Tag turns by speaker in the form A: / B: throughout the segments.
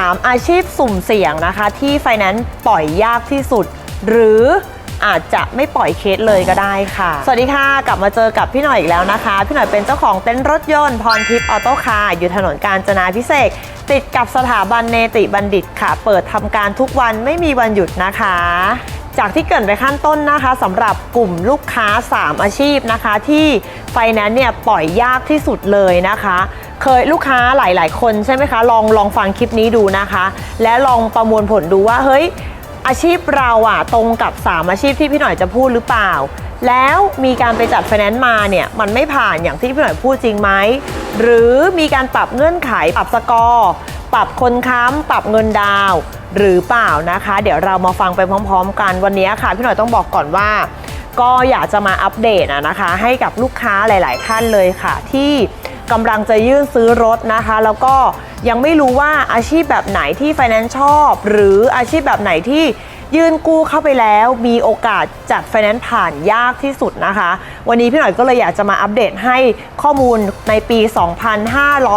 A: 3 อาชีพสุ่มเสี่ยงนะคะ ที่ไฟแนนซ์ปล่อยยากที่สุด หรืออาจจะไม่ปล่อยเคสเลยก็ได้ค่ะ สวัสดีค่ะ กลับมาเจอกับพี่หน่อยอีกแล้วนะคะ พี่หน่อยเป็นเจ้าของเต็นท์รถยนต์พรทิพย์ออโต้คาร์อยู่ถนนกาญจนาพิเศษกติดกับสถาบันเนติบัณฑิตค่ะ เปิดทำการทุกวันไม่มีวันหยุดนะคะ จากที่เกรินไปขั้นต้นนะคะสำหรับกลุ่มลูกค้า 3 อาชีพนะคะ ที่ไฟแนนซ์เนี่ยปล่อยยากที่สุดเลยนะคะ เคยลูกค้าหลาย ๆ คนใช่ไหมคะ ลองลองฟังคลิปนี้ดูนะคะ และลองประมวลผลดูว่าเฮ้ยอาชีพเราอะตรงกับ 3 อาชีพที่พี่หน่อยจะพูดหรือเปล่า แล้วมีการไปจัดไฟแนนซ์มาเนี่ยมันไม่ผ่านอย่างที่พี่หน่อยพูดจริงไหมหรือมีการปรับเงื่อนไขปรับสกอร์ปรับคนค้ำปรับเงินดาว หรือเปล่านะคะ เดี๋ยวเรามาฟังไปพร้อม ๆ กันวันนี้ค่ะ พี่หน่อยต้องบอกก่อนว่า ก็อยากจะมาอัปเดตอะนะคะ ให้กับลูกค้าหลาย ๆ ท่านเลยค่ะ ที่กำลังจะยื่นซื้อรถนะคะ แล้วก็ยังไม่รู้ว่าอาชีพแบบไหนที่ไฟแนนซ์ชอบ หรืออาชีพแบบไหนที่ ยื่นกู้เข้าไปแล้วมีโอกาสจัดไฟแนนซ์ผ่านยากที่สุดนะคะ วันนี้พี่หน่อยก็เลยอยากจะมาอัปเดตให้ข้อมูลในปี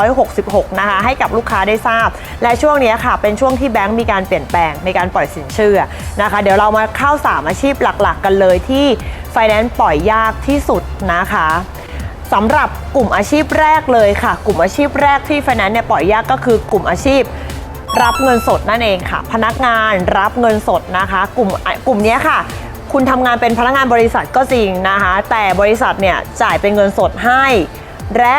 A: 2566 นะคะ ให้กับลูกค้าได้ทราบ และช่วงนี้ค่ะ เป็นช่วงที่แบงก์มีการเปลี่ยนแปลงในการปล่อยสินเชื่อนะคะ เดี๋ยวเรามาเข้า 3 อาชีพหลักๆ กันเลยที่ไฟแนนซ์ปล่อยยากที่สุดนะคะสำหรับกลุ่มอาชีพแรกเลยค่ะ กลุ่มอาชีพแรกที่ไฟแนนซ์เนี่ยปล่อยยากก็คือกลุ่มอาชีพ รับเงินสดนั่นเองค่ะ พนักงานรับเงินสดนะคะ กลุ่มอะกลุ่มเนี้ยค่ะ คุณทำงานเป็นพนักงานบริษัทก็จริงนะคะ แต่บริษัทเนี่ยจ่ายเป็นเงินสดให้ และ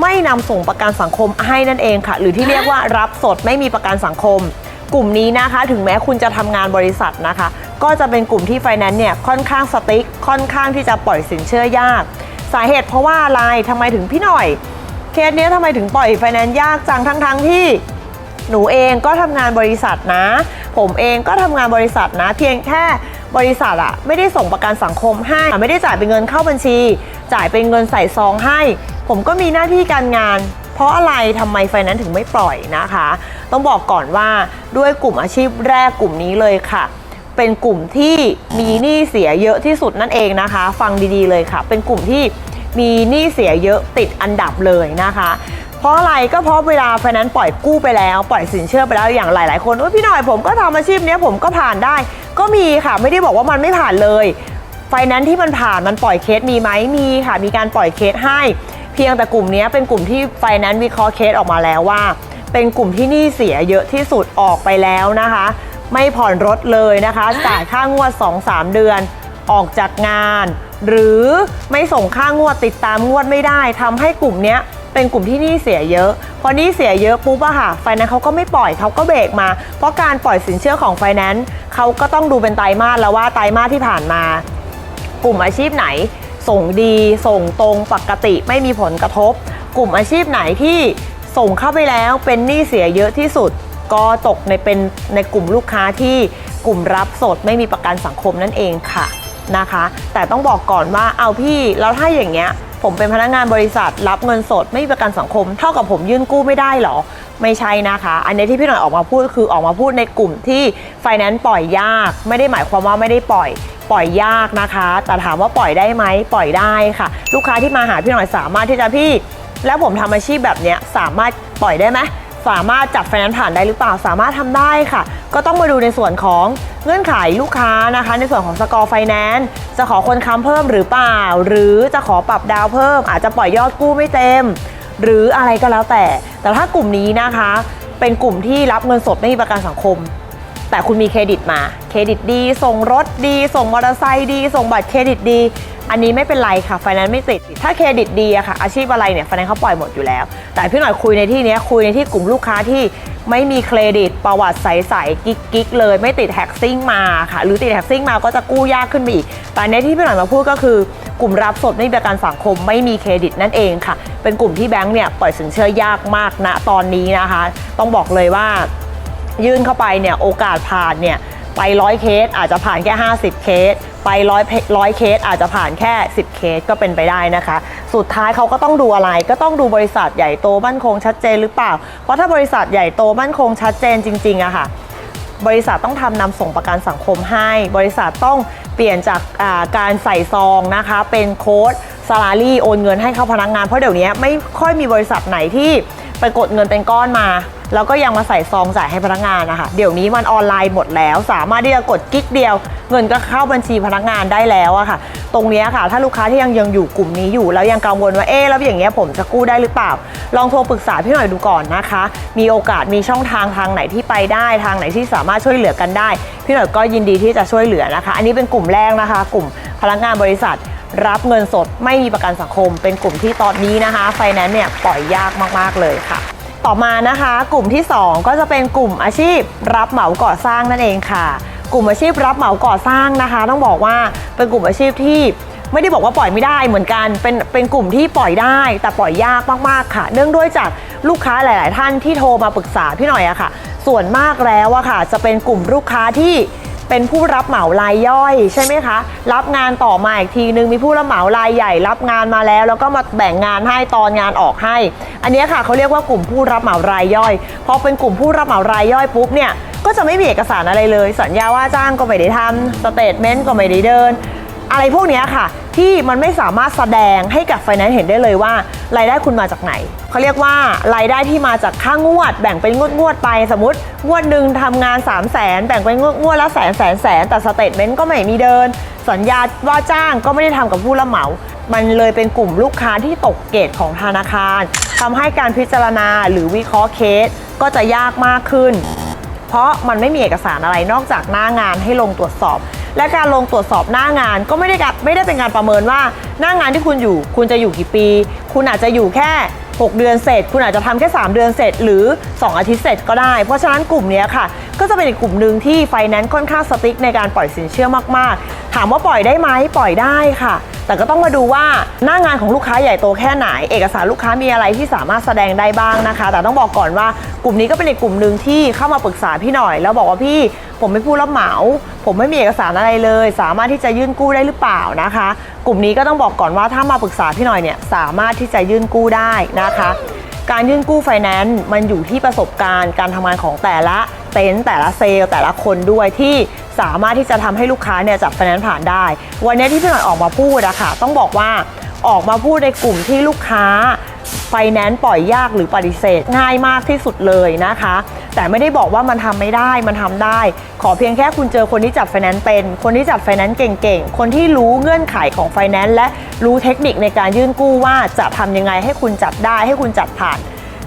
A: ไม่นำส่งประกันสังคมให้นั่นเองค่ะ หรือที่เรียกว่ารับสดไม่มีประกันสังคม กลุ่มนี้นะคะ ถึงแม้คุณจะทำงานบริษัทนะคะ ก็จะเป็นกลุ่มที่ไฟแนนซ์เนี่ยค่อนข้างสติ๊กค่อนข้างที่จะปล่อยสินเชื่อยาก สาเหตุเพราะว่าอะไรทำไมถึงพี่หน่อยเคสเนี้ยทำไมถึงปล่อยไฟแนนซ์ยากจังทั้งๆที่ หนูเองก็ทำงานบริษัทนะ ผมเองก็ทำงานบริษัทนะ เพียงแค่บริษัทอะไม่ได้ส่งประกันสังคมให้ ไม่ได้จ่ายเป็นเงินเข้าบัญชี จ่ายเป็นเงินใส่ซองให้ ผมก็มีหน้าที่การงาน เพราะอะไรทำไมไฟนั้นถึงไม่ปล่อยนะคะ ต้องบอกก่อนว่าด้วยกลุ่มอาชีพแรกกลุ่มนี้เลยค่ะ เป็นกลุ่มที่มีหนี้เสียเยอะที่สุดนั่นเองนะคะ ฟังดีๆเลยค่ะ เป็นกลุ่มที่มีหนี้เสียเยอะติดอันดับเลยนะคะ เพราะอะไรก็เพราะเวลาไฟแนนซ์ปล่อยกู้ไปแล้ว ปล่อยสินเชื่อไปแล้วอย่างหลาย ๆ คนว่าพี่หน่อยผมก็ทำอาชีพเนี้ยผมก็ผ่านได้ ก็มีค่ะไม่ได้บอกว่ามันไม่ผ่านเลย ไฟแนนซ์ที่มันผ่านมันปล่อยเคสมีไหมมีค่ะ มีการปล่อยเคสให้ เพียงแต่กลุ่มนี้เป็นกลุ่มที่ไฟแนนซ์วิเคราะห์เคสออกมาแล้วว่า เป็นกลุ่มที่หนี้เสียเยอะที่สุดออกไปแล้วนะคะ ไม่ผ่อนรถเลยนะคะจ่ายค่างวด 2-3 เดือนออกจากงาน หรือไม่ส่งค่างวดติดตามงวดไม่ได้ทำให้กลุ่มนี้ เป็นกลุ่มที่หนี้เสียเยอะ พอหนี้เสียเยอะปุ๊บอะค่ะไฟแนนซ์เขาก็ไม่ปล่อยเขาก็เบรกมา เพราะการปล่อยสินเชื่อของไฟแนนซ์เขาก็ต้องดูเป็นไตรมาสแล้วว่าไตรมาสที่ผ่านมา กลุ่มอาชีพไหน ส่งดีส่งตรงปกติไม่มีผลกระทบ กลุ่มอาชีพไหนที่ส่งเข้าไปแล้วเป็นหนี้เสียเยอะที่สุด ก็ตกในเป็นในกลุ่มลูกค้าที่กลุ่มรับสดไม่มีประกันสังคมนั่นเองค่ะนะคะ แต่ต้องบอกก่อนว่าเอาพี่แล้วถ้าอย่างเงี้ย ผมเป็นพนักงานบริษัท รับเงินสดไม่มีประกันสังคม เท่ากับผมยื่นกู้ไม่ได้เหรอ ไม่ใช่นะคะ อันนี้ที่พี่หน่อยออกมาพูดคือออกมาพูดในกลุ่มที่ไฟแนนซ์ปล่อยยาก ไม่ได้หมายความว่าไม่ได้ปล่อยปล่อยยากนะคะ แต่ถามว่าปล่อยได้ไหมปล่อยได้ค่ะ ลูกค้าที่มาหาพี่หน่อยสามารถที่จะพี่ แล้วผมทำอาชีพแบบเนี้ยสามารถปล่อยได้ไหม สามารถจับไฟแนนซ์ผ่านได้หรือเปล่าสามารถทำได้ค่ะ ก็ต้องมาดูในส่วนของเงื่อนไขลูกค้านะคะ ในส่วนของสกอร์ไฟแนนซ์จะขอคนค้ำเพิ่มหรือเปล่า หรือจะขอปรับดาวเพิ่ม อาจจะปล่อยยอดกู้ไม่เต็ม หรืออะไรก็แล้วแต่ แต่ถ้ากลุ่มนี้นะคะ เป็นกลุ่มที่รับเงินสดไม่มีประกันสังคม แต่คุณมีเครดิตมา เครดิตดี ส่งรถดี ส่งมอเตอร์ไซค์ดี ส่งบัตรเครดิตดี อันนี้ไม่เป็นไรค่ะไฟแนนซ์ไม่ติด ถ้าเครดิตดีอะค่ะอาชีพอะไรเนี่ยไฟแนนซ์เขาปล่อยหมดอยู่แล้ว แต่พี่หน่อยคุยในที่นี้คุยในที่กลุ่มลูกค้าที่ไม่มีเครดิตประวัติใสๆกิ๊กกิ๊กๆเลยไม่ติดแท็กซิ่งมาค่ะ หรือติดแท็กซิ่งมาก็จะกู้ยากขึ้นไปอีก แต่ในที่พี่หน่อยมาพูดก็คือกลุ่มรับสดไม่มีประกันสังคมไม่มีเครดิตนั่นเองค่ะ เป็นกลุ่มที่แบงก์เนี่ยปล่อยสินเชื่อยากมากณตอนนี้นะคะ ต้องบอกเลยว่ายื่นเข้าไปเนี่ยโอกาสผ่านเนี่ย ไปร้อยเคสอาจจะผ่านแค่ 50 เคส ไปร้อยร้อยเคสอาจจะผ่านแค่ 10 เคสก็เป็นไปได้นะคะ สุดท้ายเขาก็ต้องดูอะไรก็ต้องดูบริษัทใหญ่โตมั่นคงชัดเจนหรือเปล่า เพราะถ้าบริษัทใหญ่โตมั่นคงชัดเจนจริงๆอะค่ะบริษัทต้องทำนำส่งประกันสังคมให้ บริษัทต้องเปลี่ยนจากาการใส่ซองนะคะ เป็นโค้ดซาลารี่โอนเงินให้เข้าพนักงานเพราะเดี๋ยวนี้ไม่ค่อยมีบริษัทไหนที่ไปกดเงินเป็นก้อนมาแล้วก็ยังมาใส่ซองจ่ายให้พนักงานนะคะเดี๋ยวนี้มันออนไลน์หมดแล้ว สามารถที่จะกดกิ๊กเดียว เงินก็เข้าบัญชีพนักงานได้แล้วอะค่ะ ตรงนี้ค่ะ ถ้าลูกค้าที่ยังยังอยู่กลุ่มนี้อยู่ แล้วยังกังวลว่าเอ๊ะแล้วอย่างเงี้ยผมจะกู้ได้หรือเปล่า ลองโทรปรึกษาพี่หน่อยดูก่อนนะคะ มีโอกาสมีช่องทางทางไหนที่ไปได้ทางไหนที่สามารถช่วยเหลือกันได้ พี่หน่อยก็ยินดีที่จะช่วยเหลือนะคะ อันนี้เป็นกลุ่มแรกนะคะ กลุ่มพนักงานบริษัทรับเงินสดไม่มีประกันสังคม เป็นกลุ่มที่ตอนนี้นะคะไฟแนนซ์เนี่ยปล่อยยากมาก ๆ เลยค่ะ ต่อมานะคะ กลุ่มที่ 2 ก็จะเป็นกลุ่มอาชีพรับเหมาก่อสร้างนั่นเองค่ะ กลุ่มอาชีพรับเหมาก่อสร้างนะคะ ต้องบอกว่าเป็นกลุ่มอาชีพที่ไม่ได้บอกว่าปล่อยไม่ได้เหมือนกันเป็นเป็นกลุ่มที่ปล่อยได้ แต่ปล่อยยากมากๆค่ะ เนื่องด้วยจากลูกค้าหลาย ๆ ท่านที่โทรมาปรึกษาพี่หน่อยอะค่ะ ส่วนมากแล้วอะค่ะ จะเป็นกลุ่มลูกค้าที่ เป็นผู้รับเหมารายย่อยใช่ไหมคะ รับงานต่อมาอีกทีนึงมีผู้รับเหมารายใหญ่ รับงานมาแล้ว แล้วก็มาแบ่งงานให้ตอนงานออกให้ อันนี้ค่ะเขาเรียกว่ากลุ่มผู้รับเหมารายย่อยพอเป็นกลุ่มผู้รับเหมารายย่อยปุ๊บเนี่ยก็จะไม่มีเอกสารอะไรเลย สัญญาว่าจ้างก็ไม่ได้ทำสเตทเมนต์ก็ไม่ได้เดิน อะไรพวกนี้ค่ะ ที่มันไม่สามารถแสดงให้กับไฟแนนซ์เห็นได้เลยว่ารายได้คุณมาจากไหนเขาเรียกว่ารายได้ที่มาจากค่างวด แบ่งเป็นงวดงวดไปสมมติ งวดหนึ่งทำงาน3 0 0แสนแบ่งเป็นงวดงวดละแสนแสนแสนแต่สเตทเมนต์ก็ไม่มีเดิน สัญญาว่าจ้างก็ไม่ได้ทำกับผู้รับเหมา มันเลยเป็นกลุ่มลูกค้าที่ตกเกตของธนาคารทำให้การพิจารณาหรือวิเคราะห์เคสก็จะยากมากขึ้น เพราะมันไม่มีเอกสารอะไรนอกจากหน้างานให้ลงตรวจสอบ และการลงตรวจสอบหน้างาน ก็ไม่ได้การไม่ได้เป็นการประเมินว่าหน้างานที่คุณอยู่ คุณจะอยู่กี่ปี คุณอาจจะอยู่แค่ 6 เดือนเสร็จ คุณอาจจะทำแค่ 3 เดือนเสร็จ หรือ 2 อาทิตย์เสร็จก็ได้ เพราะฉะนั้นกลุ่มนี้ค่ะ ก็จะเป็นอีกกลุ่มหนึ่งที่ไฟแนนซ์ค่อนข้างสติ๊กในการปล่อยสินเชื่อมากๆ ถามว่าปล่อยได้ไหมปล่อยได้ค่ะ แต่ก็ต้องมาดูว่าหน้างานของลูกค้าใหญ่โตแค่ไหน เอกสารลูกค้ามีอะไรที่สามารถแสดงได้บ้างนะคะ แต่ต้องบอกก่อนว่ากลุ่มนี้ก็เป็นอีกกลุ่มหนึ่งที่เข้ามาปรึกษาพี่หน่อย แล้วบอกว่าพี่ผมไม่ผู้รับเหมา ผมไม่มีเอกสารอะไรเลย สามารถที่จะยื่นกู้ได้หรือเปล่านะคะ กลุ่มนี้ก็ต้องบอกก่อนว่าถ้ามาปรึกษาพี่หน่อยเนี่ยสามารถที่จะยื่นกู้ได้นะคะ การยื่นกู้ไฟแนนซ์มันอยู่ที่ประสบการณ์การทำงานของแต่ละ เต็นท์แต่ละเซลล์แต่ละคนด้วยที่สามารถที่จะทำให้ลูกค้าเนี่ยจับไฟแนนซ์ผ่านได้ วันนี้ที่พี่หน่อยออกมาพูดอะค่ะต้องบอกว่าออกมาพูดในกลุ่มที่ลูกค้าไฟแนนซ์ปล่อยยากหรือปฏิเสธง่ายมากที่สุดเลยนะคะ แต่ไม่ได้บอกว่ามันทำไม่ได้มันทำได้ ขอเพียงแค่คุณเจอคนที่จับไฟแนนซ์เป็น คนที่จับไฟแนนซ์เก่งๆ คนที่รู้เงื่อนไขของไฟแนนซ์และรู้เทคนิคในการยื่นกู้ว่าจะทำยังไงให้คุณจับได้ให้คุณจัดผ่าน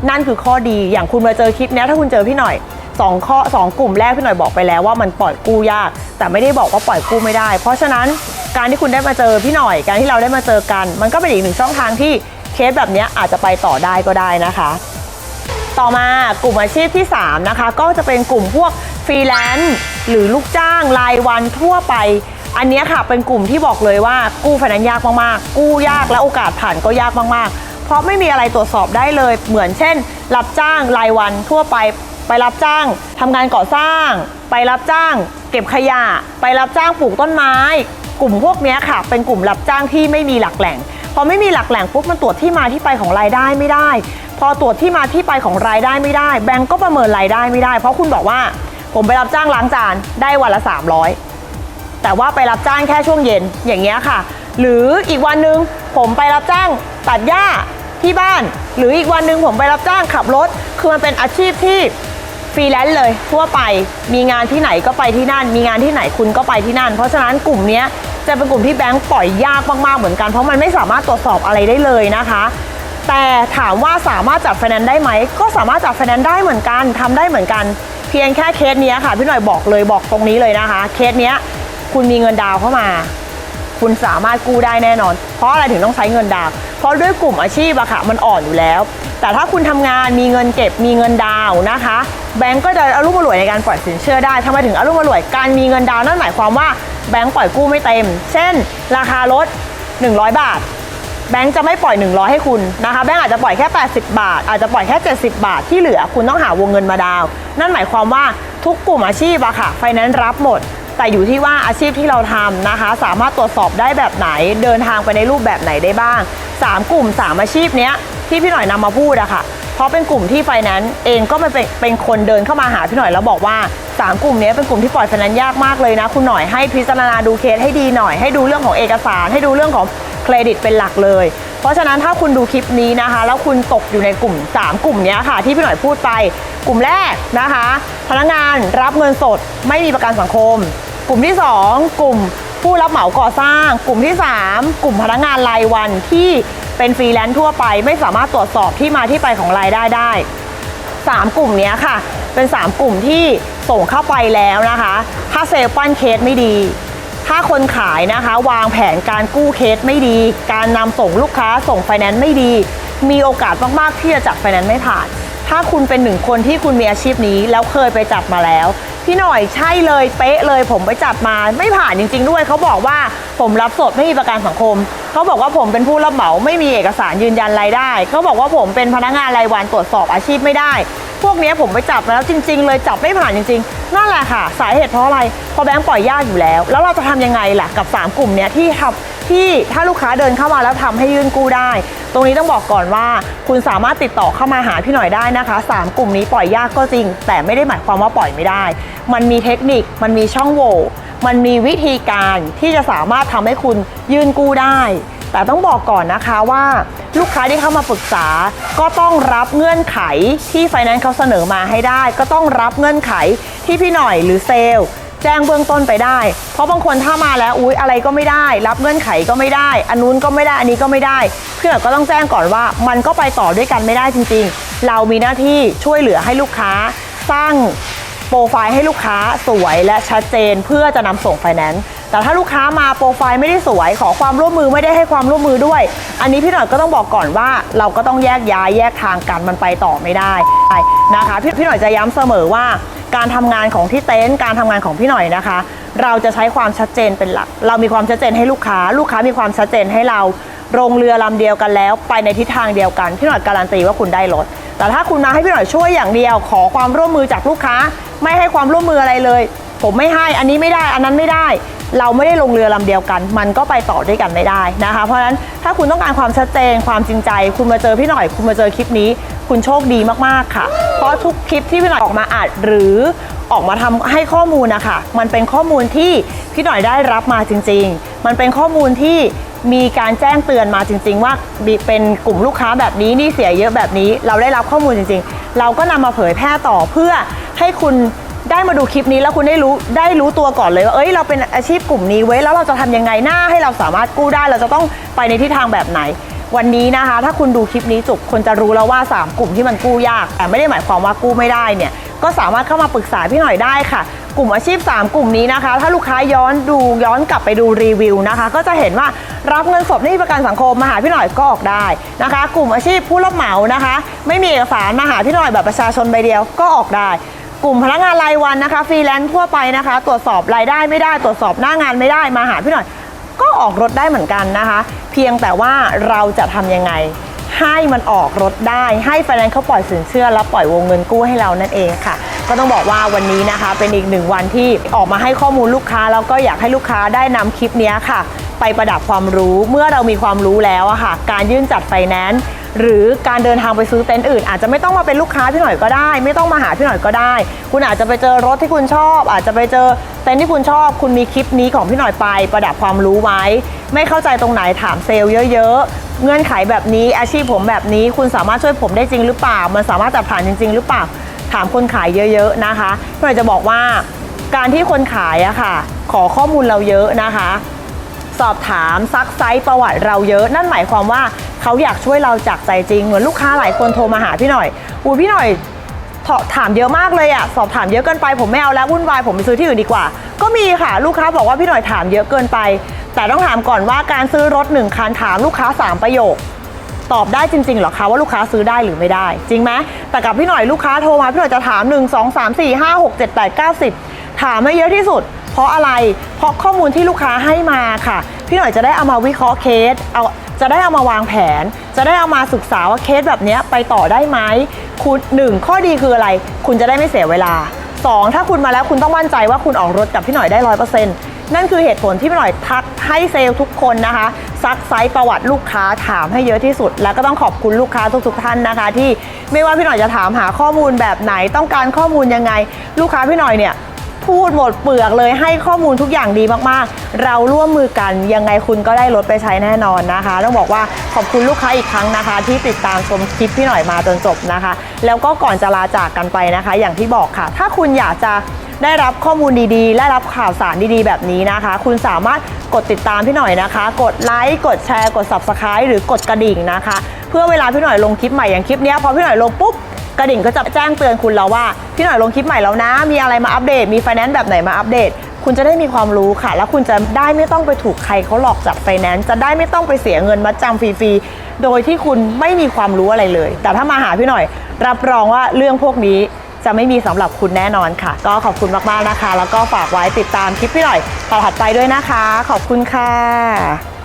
A: นั่นคือข้อดีอย่างคุณมาเจอคลิปนี้ถ้าคุณเจอพี่หน่อย สองข้อสองกลุ่มแรกพี่หน่อยบอกไปแล้วว่ามันปล่อยกู้ยาก แต่ไม่ได้บอกว่าปล่อยกู้ไม่ได้ เพราะฉะนั้นการที่คุณได้มาเจอพี่หน่อย การที่เราได้มาเจอกัน มันก็เป็นอีกหนึ่งช่องทางที่เคสแบบนี้อาจจะไปต่อได้ก็ได้นะคะ ต่อมากลุ่มอาชีพที่ 3 นะคะ ก็จะเป็นกลุ่มพวกฟรีแลนซ์หรือลูกจ้างรายวันทั่วไป อันนี้ค่ะเป็นกลุ่มที่บอกเลยว่ากู้ไฟแนนซ์ยากมากๆ กู้ยากและโอกาสผ่านก็ยากมากๆ เพราะไม่มีอะไรตรวจสอบได้เลย เหมือนเช่น รับจ้างรายวันทั่วไป ไปรับจ้างทำงานก่อสร้าง ไปรับจ้าง เก็บขยะ ไปรับจ้างปลูกต้นไม้ กลุ่มพวกนี้ค่ะ เป็นกลุ่มรับจ้างที่ไม่มีหลักแหล่งพอไม่มีหลักแหล่งปุ๊บมันตรวจที่มาที่ไปของรายได้ไม่ได้ พอตรวจที่มาที่ไปของรายได้ไม่ได้ แบงก์ก็ประเมินรายได้ไม่ได้ เพราะคุณบอกว่า ผมไปรับจ้างล้างจานได้วันละ 300 แต่ว่าไปรับจ้างแค่ช่วงเย็นอย่างเงี้ยค่ะ หรืออีกวันหนึ่งผมไปรับจ้างตัดหญ้าที่บ้าน หรืออีกวันหนึ่งผมไปรับจ้างขับรถ คือมันเป็นอาชีพที่ รีแลนซ์เลยทั่วไปมีงานที่ไหนก็ไปที่นั่น มีงานที่ไหนคุณก็ไปที่นั่น เพราะฉะนั้นกลุ่มนี้จะเป็นกลุ่มที่แบงก์ปล่อยยากมากๆเหมือนกัน เพราะมันไม่สามารถตรวจสอบอะไรได้เลยนะคะ แต่ถามว่าสามารถจัดไฟแนนซ์ได้ไหม ก็สามารถจัดไฟแนนซ์ได้เหมือนกันทำได้เหมือนกัน เพียงแค่เคสนี้ค่ะพี่หน่อยบอกเลยบอกตรงนี้เลยนะคะ เคสนี้คุณมีเงินดาวเข้ามา คุณสามารถกู้ได้แน่นอน เพราะอะไรถึงต้องใช้เงินดาว เพราะด้วยกลุ่มอาชีพอะค่ะมันอ่อนอยู่แล้ว แต่ถ้าคุณทำงานมีเงินเก็บมีเงินดาวนะคะ แบงก์ก็จะอารมณ์รวยในการปล่อยสินเชื่อได้ทำไมถึงอารมณ์รวยการมีเงินดาวนั่นหมายความว่าแบงก์ปล่อยกู้ไม่เต็ม เช่น ราคารถ 100 บาท แบงก์จะไม่ปล่อย 100 ให้คุณนะคะ แบงก์อาจจะปล่อยแค่ 80 บาท อาจจะปล่อยแค่ 70 บาท ที่เหลือคุณต้องหาวงเงินมาดาว นั่นหมายความว่าทุกกลุ่มอาชีพอะค่ะ ไฟแนนซ์รับหมด แต่อยู่ที่ว่าอาชีพที่เราทำนะคะ สามารถตรวจสอบได้แบบไหน เดินทางไปในรูปแบบไหนได้บ้าง 3 กลุ่ม 3 อาชีพเนี้ยที่พี่หน่อยนำมาพูดอะค่ะเพราะเป็นกลุ่มที่ไฟแนนซ์เองก็เป็นเป็นคนเดินเข้ามาหาพี่หน่อยแล้วบอกว่า 3 กลุ่มนี้เป็นกลุ่มที่ปล่อยไฟแนนซ์ยากมากเลยนะ คุณหน่อยให้พิจารณาดูเคสให้ดีหน่อย ให้ดูเรื่องของเอกสาร ให้ดูเรื่องของเครดิตเป็นหลักเลย เพราะฉะนั้นถ้าคุณดูคลิปนี้นะคะ แล้วคุณตกอยู่ในกลุ่ม 3 กลุ่มนี้ค่ะ ที่พี่หน่อยพูดไป กลุ่มแรกนะคะ พนักงานรับเงินสดไม่มีประกันสังคม กลุ่มที่ 2 กลุ่มผู้รับเหมาก่อสร้าง กลุ่มที่ 3 กลุ่มพนักงานรายวันที่เป็นฟรีแลนซ์ทั่วไป ไม่สามารถตรวจสอบที่มาที่ไปของรายได้ได้ 3 กลุ่มนี้ค่ะ เป็น 3 กลุ่มที่ส่งเข้าไปแล้วนะคะ ถ้าเซลล์ปั้นเคสไม่ดี ถ้าคนขายนะคะ วางแผนการกู้เคสไม่ดี การนำส่งลูกค้าส่งไฟแนนซ์ไม่ดี มีโอกาสมาก ๆ ที่จะจัดไฟแนนซ์ไม่ผ่าน ถ้าคุณเป็นหนึ่งคนที่คุณมีอาชีพนี้ แล้วเคยไปจัดมาแล้ว พี่หน่อยใช่เลยเป๊ะเลยผมไปจัดมาไม่ผ่านจริง ๆ ด้วยเขาบอกว่าผมรับสดไม่มีประกันสังคมเขาบอกว่าผมเป็นผู้รับเหมาไม่มีเอกสารยืนยันรายได้เขาบอกว่าผมเป็นพนักงานรายวันตรวจสอบอาชีพไม่ได้ พวกนี้ผมไปจับมาแล้วจริง ๆ เลยจับไม่ผ่านจริง ๆ นั่นแหละค่ะ สาเหตุเพราะอะไรเพราะแบงก์ปล่อยยากอยู่แล้ว แล้วเราจะทำยังไงล่ะกับ 3 กลุ่มเนี้ยที่ทำ ที่ถ้าลูกค้าเดินเข้ามาแล้วทำให้ยื่นกู้ได้ ตรงนี้ต้องบอกก่อนว่า คุณสามารถติดต่อเข้ามาหาพี่หน่อยได้นะคะ 3 กลุ่มนี้ปล่อยยากก็จริง แต่ไม่ได้หมายความว่าปล่อยไม่ได้ มันมีเทคนิคมันมีช่องโหว่มันมีวิธีการที่จะสามารถทำให้คุณยื่นกู้ได้ แต่ต้องบอกก่อนนะคะว่าลูกค้าที่เข้ามาปรึกษา ก็ต้องรับเงื่อนไขที่ไฟแนนซ์เขาเสนอมาให้ได้ ก็ต้องรับเงื่อนไขที่พี่หน่อยหรือเซล จ้งเบื้องต้นไปได้ เพราะบางคนถ้ามาแล้วอุ๊ยอะไรก็ไม่ได้ รับเงื่อนไขก็ไม่ได้ อันนู้นก็ไม่ได้อันนี้ก็ไม่ได้เพื่อนก็ต้องแจ้งก่อนว่า มันก็ไปต่อด้วยกันไม่ได้จริง ๆ เรามีหน้าที่ช่วยเหลือให้ลูกค้าสร้าง โปรไฟล์ให้ลูกค้าสวยและชัดเจนเพื่อจะนำส่งไฟแนนซ์แต่ถ้าลูกค้ามาโปรไฟล์ไม่ได้สวยขอความร่วมมือไม่ได้ให้ความร่วมมือด้วย อันนี้พี่หน่อยก็ต้องบอกก่อนว่าเราก็ต้องแยกย้ายแยกทางกันมันไปต่อไม่ได้นะคะพี่พี่หน่อยจะย้ำเสมอว่า การทำงานของที่เต็นท์การทำงานของพี่หน่อยนะคะ เราจะใช้ความชัดเจนเป็นหลัก เรามีความชัดเจนให้ลูกค้า ลูกค้ามีความชัดเจนให้เราลงเรือลำเดียวกันแล้ว ไปในทิศทางเดียวกันพี่หน่อยการันตีว่าคุณได้รถแต่ถ้าคุณมาให้พี่หน่อยช่วยอย่างเดียว ขอความร่วมมือจากลูกค้า ไม่ให้ความร่วมมืออะไรเลย ผมไม่ให้อันนี้ไม่ได้อันนั้นไม่ได้ เราไม่ได้ลงเรือลำเดียวกัน มันก็ไปต่อด้วยกันไม่ได้นะคะ เพราะฉะนั้นถ้าคุณต้องการความชัดเจนความจริงใจ คุณมาเจอพี่หน่อย คุณมาเจอคลิปนี้ คุณโชคดีมากๆค่ะ เพราะทุกคลิปที่พี่หน่อยออกมาอัดหรือ ออกมาทำให้ข้อมูลนะคะมันเป็นข้อมูลที่พี่หน่อยได้รับมาจริง ๆ มันเป็นข้อมูลที่มีการแจ้งเตือนมาจริง ๆ ว่าเป็นกลุ่มลูกค้าแบบนี้นี่เสียเยอะแบบนี้ เราได้รับข้อมูลจริง ๆ เราก็นำมาเผยแพร่ต่อเพื่อให้คุณได้มาดูคลิปนี้แล้วคุณได้รู้ได้รู้ตัวก่อนเลยว่าเอ้ยเราเป็นอาชีพกลุ่มนี้เว้แล้วเราจะทำยังไงหน้าให้เราสามารถกู้ได้ เราจะต้องไปในทิศทางแบบไหน วันนี้นะคะ ถ้าคุณดูคลิปนี้จบคนจะรู้แล้วว่า 3 กลุ่มที่มันกู้ยากแต่ไม่ได้หมายความว่ากู้ไม่ได้เนี่ย ก็สามารถเข้ามาปรึกษาพี่หน่อยได้ค่ะ กลุ่มอาชีพ 3 กลุ่มนี้นะคะ ถ้าลูกค้าย้อนดูย้อนกลับไปดูรีวิวนะคะ ก็จะเห็นว่ารับเงินสดไม่ประกันสังคมมาหาพี่หน่อยก็ออกได้นะคะ กลุ่มอาชีพผู้รับเหมานะคะ ไม่มีเอกสารมาหาพี่หน่อยแบบประชาชนใบเดียวก็ออกได้กลุ่มพนักงานรายวันนะคะฟรีแลนซ์ทั่วไปนะคะ ตรวจสอบรายได้ไม่ได้ ตรวจสอบหน้างานไม่ได้มาหาพี่หน่อย ก็ออกรถได้เหมือนกันนะคะ เพียงแต่ว่าเราจะทำยังไง ให้มันออกรถได้ ให้ไฟแนนซ์เขาปล่อยสินเชื่อ แล้วปล่อยวงเงินกู้ให้เรานั่นเองค่ะ ก็ต้องบอกว่าวันนี้นะคะ เป็นอีกหนึ่งวันที่ออกมาให้ข้อมูลลูกค้า แล้วก็อยากให้ลูกค้าได้นำคลิปนี้ค่ะ ไปประดับความรู้เมื่อเรามีความรู้แล้วอะค่ะ การยื่นจัดไฟแนนซ์หรือการเดินทางไปซื้อเต็นท์อื่น อาจจะไม่ต้องมาเป็นลูกค้าพี่หน่อยก็ได้ ไม่ต้องมาหาพี่หน่อยก็ได้ คุณอาจจะไปเจอรถที่คุณชอบ อาจจะไปเจอเต็นท์ที่คุณชอบ คุณมีคลิปนี้ของพี่หน่อยไป ประดับความรู้ไว้ ไม่เข้าใจตรงไหนถามเซลล์เยอะ ๆ เงื่อนไขแบบนี้อาชีพผมแบบนี้ คุณสามารถช่วยผมได้จริงหรือเปล่า มันสามารถจัดผ่านจริง ๆ หรือเปล่า ถามคนขายเยอะๆนะคะพี่หน่อยจะบอกว่าการที่คนขายอะค่ะ ขอข้อมูลเราเยอะนะคะ สอบถามซักไซส์ประวัติเราเยอะ นั่นหมายความว่าเขาอยากช่วยเราจากใจจริงเหมือนลูกค้าหลายคนโทรมาหาพี่หน่อยอูพี่หน่อย ถถามเยอะมากเลยอะสอบถามเยอะเกินไป ผมไม่เอาแล้ววุ่นวายผมไปซื้อที่อื่นดีกว่า ก็มีค่ะลูกค้าบอกว่าพี่หน่อยถามเยอะเกินไป แต่ต้องถามก่อนว่าการซื้อรถหนึ่งคันถามลูกค้า 3 ประโยค ตอบได้จริงๆหรอคะว่าลูกค้าซื้อได้หรือไม่ได้ จริงไหมแต่กับพี่หน่อยลูกค้าโทรมาพี่หน่อยจะถาม 1 2 3 4 5 6 7 8 9 10 ถามให้เยอะที่สุด เพราะอะไรเพราะข้อมูลที่ลูกค้าให้มาค่ะ พี่หน่อยจะได้เอามาวิเคราะห์เคสเอาจะได้เอามาวางแผน จะได้เอามาศึกษาว่าเคสแบบนี้ไปต่อได้ไหมคุณหนึ่งข้อดีคืออะไร คุณจะได้ไม่เสียเวลาสองถ้าคุณมาแล้วคุณต้องมั่นใจว่าคุณออกรถกับพี่หน่อยได้ร้อยเปอร์เซ็นต์นั่นคือเหตุผลที่พี่หน่อยทักให้เซลล์ทุกคนนะคะ ซักไซส์ประวัติลูกค้าถามให้เยอะที่สุด แล้วก็ต้องขอบคุณลูกค้าทุก ๆ ท่านนะคะ ที่ไม่ว่าพี่หน่อยจะถามหาข้อมูลแบบไหนต้องการข้อมูลยังไง ลูกค้าพี่หน่อยเนี่ย พูดหมดเปลือกเลยให้ข้อมูลทุกอย่างดีมากๆ เราร่วมมือกันยังไงคุณก็ได้รถไปใช้แน่นอนนะคะ ต้องบอกว่าขอบคุณลูกค้าอีกครั้งนะคะ ที่ติดตามชมคลิปพี่หน่อยมาจนจบนะคะ แล้วก็ก่อนจะลาจากกันไปนะคะ อย่างที่บอกค่ะ ถ้าคุณอยากจะได้รับข้อมูลดีๆ และรับข่าวสารดีๆ แบบนี้นะคะ คุณสามารถกดติดตามพี่หน่อยนะคะ กดไลค์กดแชร์ กด subscribe หรือกดกระดิ่งนะคะ เพื่อเวลาพี่หน่อยลงคลิปใหม่อย่างคลิปนี้พอพี่หน่อยลงปุ๊บ กระดิ่งก็จะแจ้งเตือนคุณแล้วว่าพี่หน่อยลงคลิปใหม่แล้วนะ มีอะไรมาอัปเดต มีไฟแนนซ์แบบไหนมาอัปเดต คุณจะได้มีความรู้ค่ะ แล้วคุณจะได้ไม่ต้องไปถูกใครเขาหลอกจากไฟแนนซ์จะได้ไม่ต้องไปเสียเงินมาจำฟรีๆโดยที่คุณไม่มีความรู้อะไรเลย แต่ถ้ามาหาพี่หน่อย รับรองว่าเรื่องพวกนี้จะไม่มีสำหรับคุณแน่นอนค่ะ ก็ขอบคุณมากๆนะคะ แล้วก็ฝากไว้ติดตามคลิปพี่หน่อยต่อถัดไปด้วยนะคะ ขอบคุณค่ะ